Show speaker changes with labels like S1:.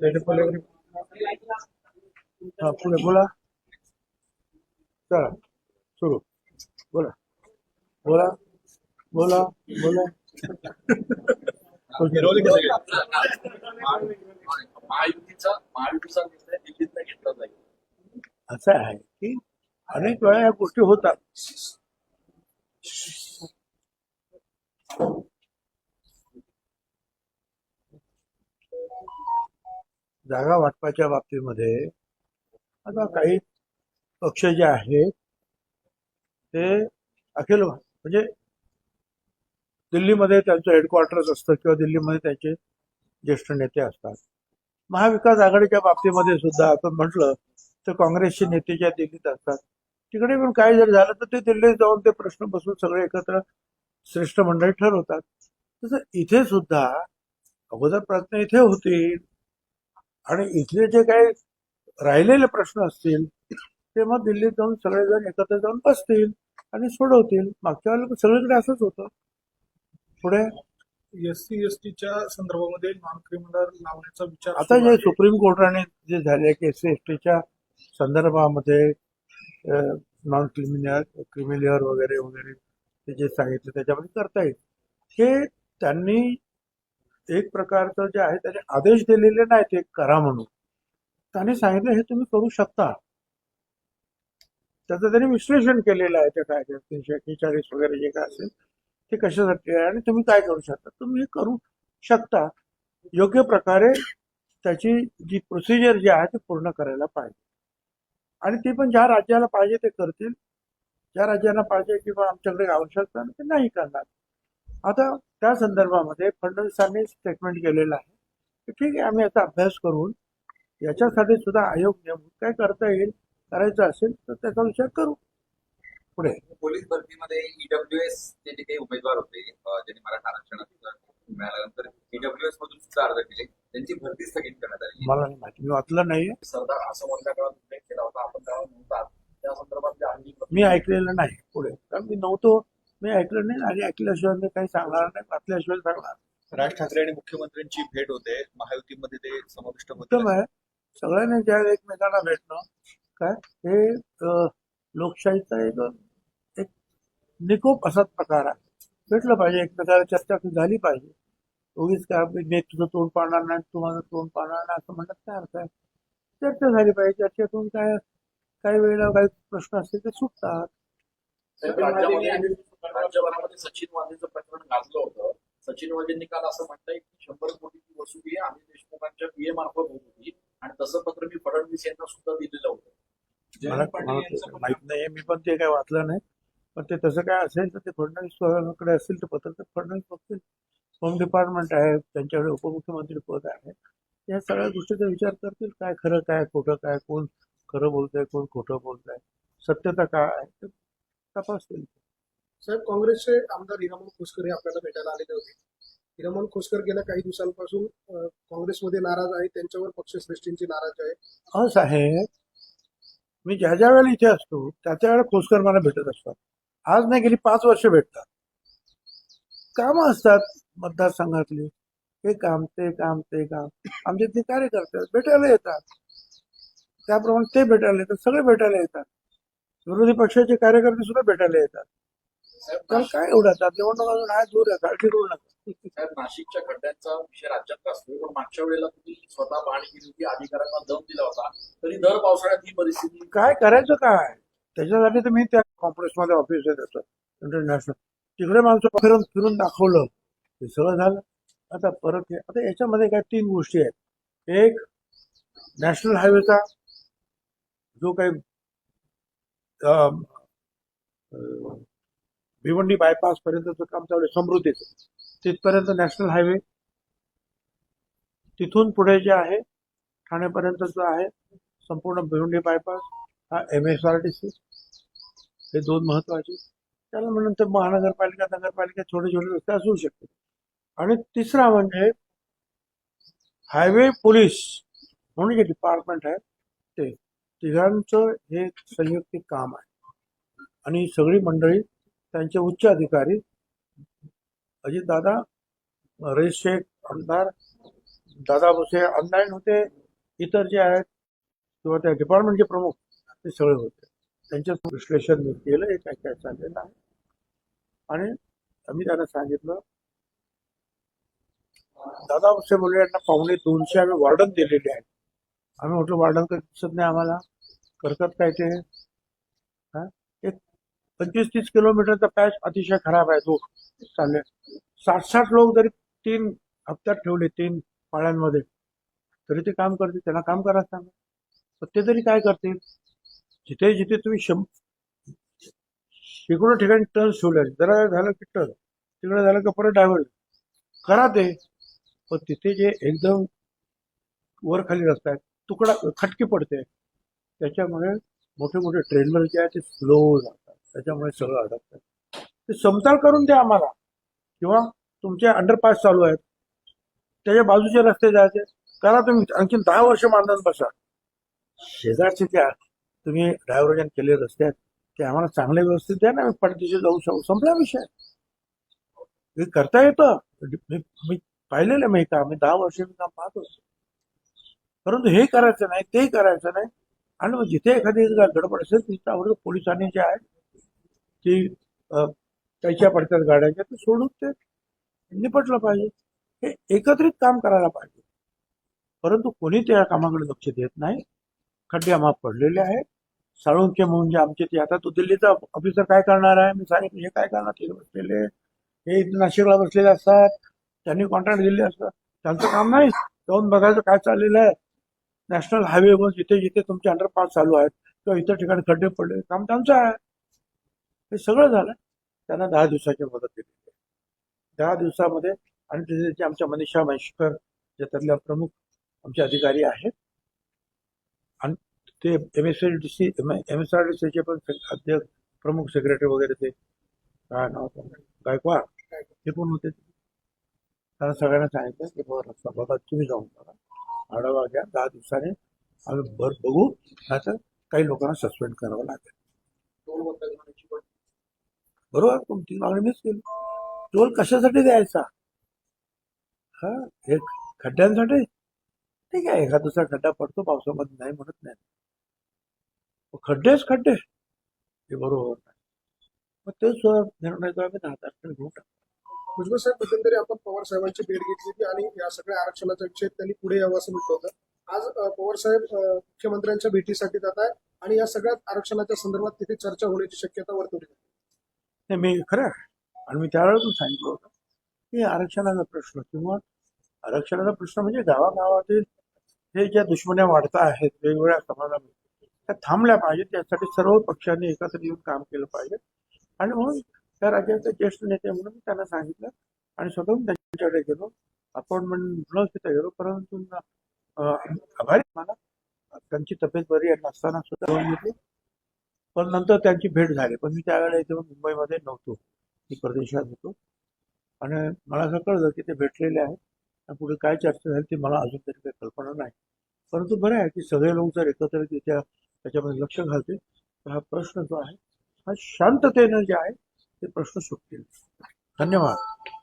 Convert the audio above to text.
S1: वगैरे हा पुढे बोला चला सुरू बोला बोला बोला बोला असं आहे की अनेक वेळा या गोष्टी होतात जागा वाटपाच्या बाबतीमध्ये आता काही पक्ष जे आहेत ते अखिल म्हणजे दिल्लीमध्ये त्यांचं हेडक्वार्टर्स असतं किंवा दिल्लीमध्ये त्यांचे ज्येष्ठ नेते असतात. महाविकास आघाडीच्या बाबतीमध्ये सुद्धा आपण म्हटलं तर काँग्रेसचे नेते ज्या दिल्लीत असतात तिकडे पण काय जर झालं तर ते दिल्लीत जाऊन ते प्रश्न बसून सगळे एकत्र श्रेष्ठ मंडळी ठरवतात. तसं इथे सुद्धा अगोदर प्रश्न इथे होतील. आणि इथले जे काही राहिलेले प्रश्न असतील ते मग दिल्लीत जाऊन सगळेजण एकत्र जाऊन बसतील आणि सोडवतील. मागच्या वेळेला सगळीकडे असंच होतं. पुढे?
S2: एस सी एस टीच्या संदर्भामध्ये नॉन क्रिमिनल लावण्याचा विचार
S1: आता जे. सुप्रीम कोर्टाने जे झाले की एस सी एस टीच्या संदर्भामध्ये नॉन क्रिमिनल क्रिमिलियर वगैरे वगैरे ते जे सांगितलं त्याच्यामध्ये करता येईल. हे त्यांनी एक प्रकारचं जे आहे त्याचे आदेश दिलेले नाहीत ते करा म्हणून. त्यांनी सांगितलं हे तुम्ही करू शकता. त्याचं त्यांनी विश्लेषण केलेलं आहे त्या कायद्यात तीनशे एक्केचाळीस वगैरे जे काय असेल ते कशासाठी आहे आणि तुम्ही काय करू शकता? तुम्ही हे करू शकता. योग्य प्रकारे त्याची जी प्रोसिजर जी आहे ती पूर्ण करायला पाहिजे. आणि ते पण ज्या राज्याला पाहिजे ते करतील. ज्या राज्यांना पाहिजे किंवा आमच्याकडे आवश्यकता ते नाही करणार. आता त्या संदर्भामध्ये फडणवीसांनी स्टेटमेंट केलेलं आहे. की ठीक आहे आम्ही आता अभ्यास करून याच्यासाठी सुद्धा आयोग नेमून काय करता येईल करायचं असेल तर त्याचा विचार करू. पुढे.
S3: पोलीस भरतीमध्ये ईडब्ल्यूएस चे जे काही उमेदवार होते ज्यांनी मराठा आरक्षणात मिळाल्यानंतर ईडब्ल्यूएस मधून सुद्धा अर्ज केले. त्यांची भरती स्थगित करण्यात आली.
S1: मला नाही माहिती. मी वाचलं नाहीये.
S3: सरदार असं मधल्या काळात उल्लेख केला होता? आपण नव्हता त्या संदर्भात
S1: मी ऐकलेलं नाही. पुढे. कारण मी नव्हतो मी ऐकलं नाही आणि ऐकल्याशिवाय मी काही सांगणार नाही. वाचल्याशिवाय सांगणार
S4: राज ठाकरे आणि मुख्यमंत्र्यांची भेट होते. महायुतीमध्ये ते समाविष्ट होते.
S1: उत्तम आहे. सगळ्यांनी ज्या एकमेकांना भेटणं काय? हे लोकशाहीचा एक एक निकोप असाच प्रकार आहे. भेटलं पाहिजे एकमेकाला चर्चा झाली पाहिजे. उगीच काय मी तुझं तोंड पाडणार नाही तू माझं तोंड पाडणार नाही असं म्हणण्यात काय अर्थ आहे? चर्चा झाली पाहिजे. चर्चेतून काय काही वेळेला काही प्रश्न असतील ते सुटतात.
S3: राज्यभरामध्ये सचिन वाझेचं प्रकरण गाजलं होतं सचिन वाझेंनी काल असं म्हणतंय की शंभर कोटीची वसुली अनिल देशमुखांच्या पीए मार्फत होत होती. आणि तसं पत्र मी फडणवीस यांना सुद्धा दिलेलं होतं.
S1: माहीत नाहीये मी पण ते काय वाचलं नाही. पण ते तसं काय असेल तर ते फडणवीसकडे असेल तर पत्र तर फडणवीस बघतील. होम डिपार्टमेंट आहे त्यांच्याकडे उपमुख्यमंत्री पद आहे. या सगळ्या गोष्टीचा विचार करतील काय खरं काय खोटं काय कोण खरं बोलतंय कोण खोटं बोलतंय. सत्यता काय आहे ते तपासतील.
S2: साहेब काँग्रेसचे आमदार हिरामन खोसकर हे आपल्याला भेटायला आलेले होते. हिरामन खोसकर गेल्या काही दिवसांपासून काँग्रेसमध्ये नाराज आहे त्यांच्यावर पक्षश्रेष्ठींची नाराज आहे.
S1: हा आहे मी ज्या ज्या वेळेला इथे असतो त्या त्या वेळेला खोसकर मला भेटत असतात. आज नाही गेली पाच वर्ष भेटतात. कामं असतात मतदारसंघातली. हे काम ते काम ते काम. आमचे ते कार्यकर्ते भेटायला येतात. त्याप्रमाणे ते भेटायला येतात सगळे भेटायला येतात. विरोधी पक्षाचे कार्यकर्ते सुद्धा भेटायला येतात. तर काय एवढं आता? निवडणूक अजून आहे दूर आहे नका.
S3: नाशिकच्या खड्ड्यांचा विषय राज्यात असतो पण मागच्या वेळेला तुम्ही स्वतः पाहणी केली होती अधिकाऱ्यांना दम दिला होता. तरी दर पावसाळ्यात ही परिस्थिती
S1: काय करायचं काय? त्याच्यासाठी मी त्या कॉम्प्लेक्समध्ये ऑफिस त्याचं इंटरनॅशनल तिकडे माणसं फिरून फिरून दाखवलं. हे सगळं झालं. आता परत हे आता याच्यामध्ये काय तीन गोष्टी आहेत. एक नॅशनल हायवेचा जो काही भिवंडी बायपास पर्यंतचं काम चालू आहे समृद्धीचं. तिथपर्यंत नॅशनल हायवे तिथून पुढे जे आहे ठाण्यापर्यंत आहे संपूर्ण भिवंडी बायपास हा M S R T C हे दोन महत्त्वाचे. त्याला म्हणून तर महानगरपालिका नगरपालिका छोटे छोटे रस्ते असू शकते आणि तिसरा म्हणजे हायवे पोलीस म्हणून जे डिपार्टमेंट आहे ते. तिघांचं हे संयुक्त काम आहे. आणि सगळी मंडळी त्यांचे उच्च अधिकारी अजितदादा रईस शेख आमदार दादा भुसे ऑनलाईन होते इतर जे आहेत किंवा त्या डिपार्टमेंटचे प्रमुख ते सगळे होते. त्यांचं विश्लेषण मी केलं हे काय काय चाललेलं आहे. आणि आम्ही त्यांना सांगितलं दादा भुसे मुले यांना पाहुणे दोनशे आम्ही वॉर्डन दिलेले आहेत. आम्ही म्हटलं वॉर्डन काही दिसत नाही आम्हाला. करतात काय ते? एक पंचवीस तीस किलोमीटरचा पॅच अतिशय खराब आहे तो चालले साठ साठ लोक जरी तीन हप्त्यात ठेवले तीन पाळ्यांमध्ये तरी ते काम करतील त्यांना काम करा सांगा पण ते तरी काय करतील जिथे जिथे तुम्ही शं शेकडो ठिकाणी टर्न ठेवले जरा झालं की टर्न तिकडे झालं की परत डायव्हर्ट करा ते पण तिथे जे एकदम वर खाली रस्ता आहे तुकडा खटकी पडते. त्याच्यामुळे मोठे मोठे ट्रेनर जे आहे ते स्लो जातात त्याच्यामुळे सगळं अडकतं ते समतल करून द्या आम्हाला. किंवा तुमचे अंडरपास चालू आहेत. त्याच्या बाजूचे रस्ते जायचे. करा तुम्ही. आणखी दहा वर्ष मानधन बसा. शेजारचे त्या तुम्ही डायव्हर्जन केले रस्ते आहेत ते आम्हाला चांगले व्यवस्थित द्या ना. मी जाऊ शकू संपला विषय. हे करता येतं. मी पाहिलेलं मी काम मी दहा वर्ष मी काम पाहतो परंतु हे करायचं नाही ते करायचं नाही. आणि मग जिथे एखादी गडबड असेल तिथं आवडतं पोलिसांनी जे आहे की त्याच्या पडतात गाड्याच्या ते सोडून ते निपटलं पाहिजे. हे एकत्रित काम करायला पाहिजे. परंतु कोणी त्या कामाकडे लक्ष देत नाही. खड्डे आम्हा पडलेले आहेत. साळुंके म्हणजे आमचे ते आता तो दिल्लीचा ऑफिसर काय करणार आहे? मी सांगितलं हे काय करणार? तिथे बसलेले हे इथे नाशिकला बसलेले असतात. त्यांनी कॉन्ट्रॅक्ट दिले असतात त्यांचं काम नाही. जाऊन बघायचं काय चाललेलं आहे. नॅशनल हायवेवर जिथे जिथे तुमचे अंडरपास चालू आहेत किंवा इतर ठिकाणी खड्डे पडले काम त्यांचं आहे. हे सगळं झालं. त्यांना दहा दिवसाची मदत दिली. दहा दिवसामध्ये आणि तिथे जे आमच्या मनीषा म्हैशकर जे त्यातल्या प्रमुख आमचे अधिकारी आहेत. आणि ते M S D C M S R D सीचे पण अध्यक्ष प्रमुख सेक्रेटरी वगैरे ते काय नाव गायकवाड. ते पण होते. त्यांना सगळ्यांना सांगितलं की बाबा बघा तुम्ही जाऊन बघा. आढावा घ्या. दहा दिवसाने आम्ही भर बघू. नाहीतर काही लोकांना सस्पेंड करावं लागेल
S3: टोल बंद करण्याची पण
S1: बरोबर तुमची मागणी मीच केली. टोल कशासाठी द्यायचा? हा हे खड्ड्यांसाठी? ठीक आहे एखाद दुसरा खड्डा पडतो पावसामध्ये नाही म्हणत नाही. खड्डेच खड्डे. हे बरोबर नाही. मग तेच निर्णय जो आम्ही दहा तारखेला घेऊन टाकतो.
S2: भुजबळ साहेब मध्यंतरी आपण पवार साहेबांची भेट घेतली होती आणि या सगळ्या आरक्षणाचा विषय त्यांनी पुढे यावं असं म्हटलं होतं. आज पवार साहेब मुख्यमंत्र्यांच्या भेटीसाठी जात आहे आणि या सगळ्या आरक्षणाच्या संदर्भात तिथे चर्चा होण्याची शक्यता वर्तवली
S1: नाही मी खरं आणि मी त्यावेळेस पण सांगितलं होतं की आरक्षणाचा प्रश्न किंवा आरक्षणाचा प्रश्न म्हणजे गावागावातील हे ज्या दुश्मन्या वाढता आहेत वेगवेगळ्या समाजामध्ये त्या थांबल्या पाहिजेत. त्यासाठी सर्व पक्षांनी एकत्र येऊन काम केलं पाहिजे. आणि म्हणून त्या राज्याचे ज्येष्ठ नेते म्हणून मी त्यांना सांगितलं आणि स्वतःहून त्यांच्याकडे गेलो. अपॉइंटमेंट न घेता गेलो परंतु आभारी मला त्यांची तब्येत बरी आहे नसताना सुद्धा घेतली. पण नंतर त्यांची भेट झाली. पण मी त्यावेळेला इथे मुंबईमध्ये नव्हतो. मी प्रदेशात होतो. आणि मला असं कळलं की ते भेटलेले आहेत. आणि पुढे काय चर्चा झाली ती मला अजून तरी काही कल्पना नाही. परंतु बरं आहे की सगळे लोक जर एकत्र त्या त्याच्यामध्ये लक्ष घालतील तर हा प्रश्न जो आहे हा शांततेनं जे आहे ते प्रश्न सुटतील. धन्यवाद.